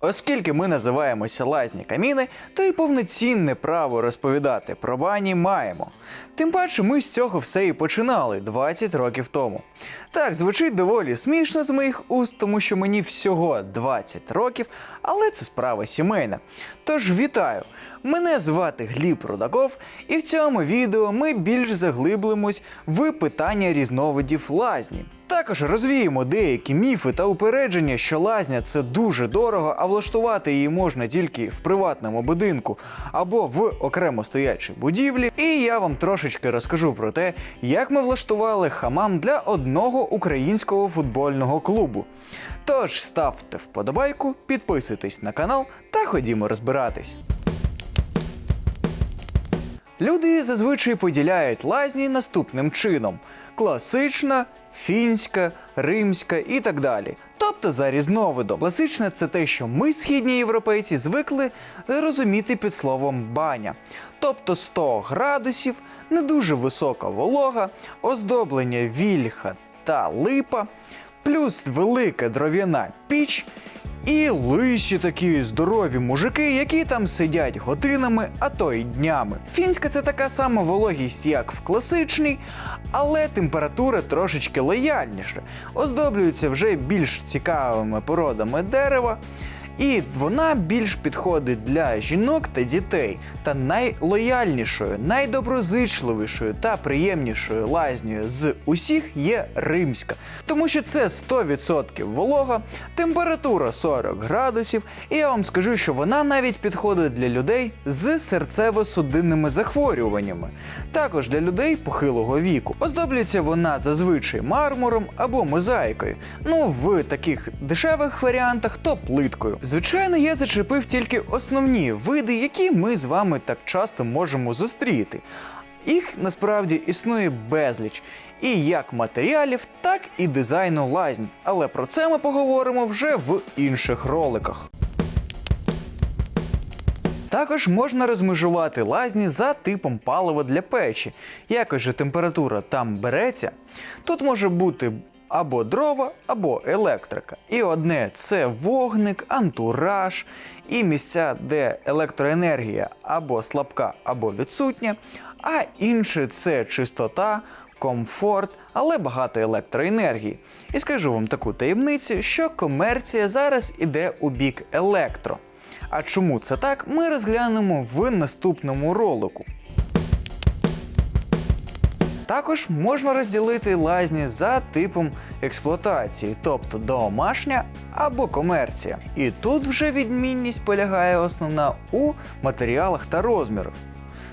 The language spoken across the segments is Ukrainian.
Оскільки ми називаємося лазні каміни, то й повноцінне право розповідати про бані маємо. Тим паче, ми з цього все і починали 20 років тому. Так, звучить доволі смішно з моїх уст, тому що мені всього 20 років, але це справа сімейна. Тож вітаю! Мене звати Гліб Рудаков, і в цьому відео ми більш заглиблимось в питання різновидів лазні. Також розвіємо деякі міфи та упередження, що лазня це дуже дорого, а влаштувати її можна тільки в приватному будинку або в окремо стоячій будівлі. І я вам трошечки розкажу про те, як ми влаштували хамам для одного українського футбольного клубу. Тож ставте вподобайку, підписуйтесь на канал та ходімо розбиратись. Люди зазвичай поділяють лазні наступним чином: класична, фінська, римська і так далі. Тобто за різновидом. Класичне це те, що ми, східні європейці, звикли розуміти під словом баня. Тобто 100 градусів, не дуже висока волога, оздоблення вільха та липа, плюс велика дров'яна піч і лиші такі здорові мужики, які там сидять годинами, а то й днями. Фінська це така сама вологість, як в класичній, але температура трошечки лояльніша. Оздоблюється вже більш цікавими породами дерева. І вона більш підходить для жінок та дітей. Та найлояльнішою, найдоброзичливішою та приємнішою лазнею з усіх є римська, тому що це 100% волога, температура 40 градусів, і я вам скажу, що вона навіть підходить для людей з серцево-судинними захворюваннями, також для людей похилого віку. Оздоблюється вона зазвичай мармуром або мозаїкою. Ну, в таких дешевих варіантах то плиткою. Звичайно, я зачепив тільки основні види, які ми з вами так часто можемо зустріти. Їх насправді існує безліч і як матеріалів, так і дизайну лазнь. Але про це ми поговоримо вже в інших роликах. Також можна розмежувати лазні за типом палива для печі. Якось же температура там береться. Тут може бути або дрова, або електрика. І одне це вогник, антураж і місця, де електроенергія або слабка, або відсутня, а інше це чистота. Комфорт, але багато електроенергії. І скажу вам таку таємницю, що комерція зараз іде у бік електро. А чому це так, ми розглянемо в наступному ролику. Також можна розділити лазні за типом експлуатації, тобто домашня або комерція. І тут вже відмінність полягає основна у матеріалах та розмірах.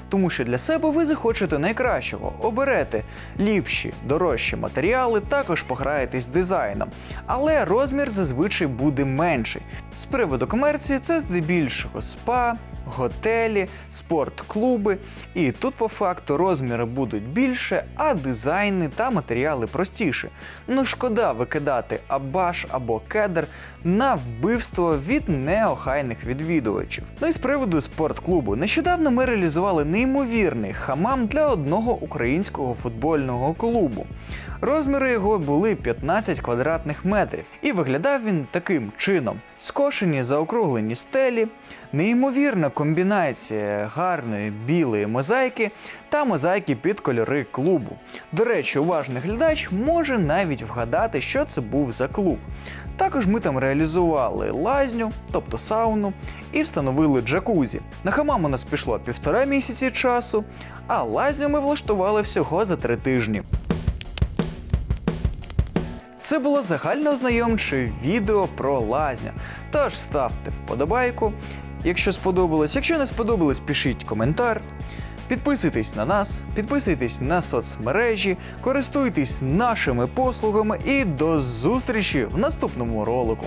Тому що для себе ви захочете найкращого, оберете ліпші, дорожчі матеріали, також пограєтесь дизайном. Але розмір зазвичай буде менший. З приводу комерції це здебільшого спа, готелі, спортклуби. І тут по факту розміри будуть більше, а дизайни та матеріали простіше. Ну шкода викидати абаш або кедр на вбивство від неохайних відвідувачів. Ну і з приводу спортклубу. Нещодавно ми реалізували неймовірний хамам для одного українського футбольного клубу. Розміри його були 15 квадратних метрів, і виглядав він таким чином: скошені заокруглені стелі, неймовірна комбінація гарної білої мозаїки та мозаїки під кольори клубу. До речі, уважний глядач може навіть вгадати, що це був за клуб. Також ми там реалізували лазню, тобто сауну, і встановили джакузі. На хамам у нас пішло півтора місяці часу, а лазню ми влаштували всього за три тижні. Це було загальноознайомче відео про лазню. Тож ставте вподобайку, якщо сподобалось. Якщо не сподобалось, пишіть коментар. Підписуйтесь на нас, підписуйтесь на соцмережі, користуйтесь нашими послугами і до зустрічі в наступному ролику.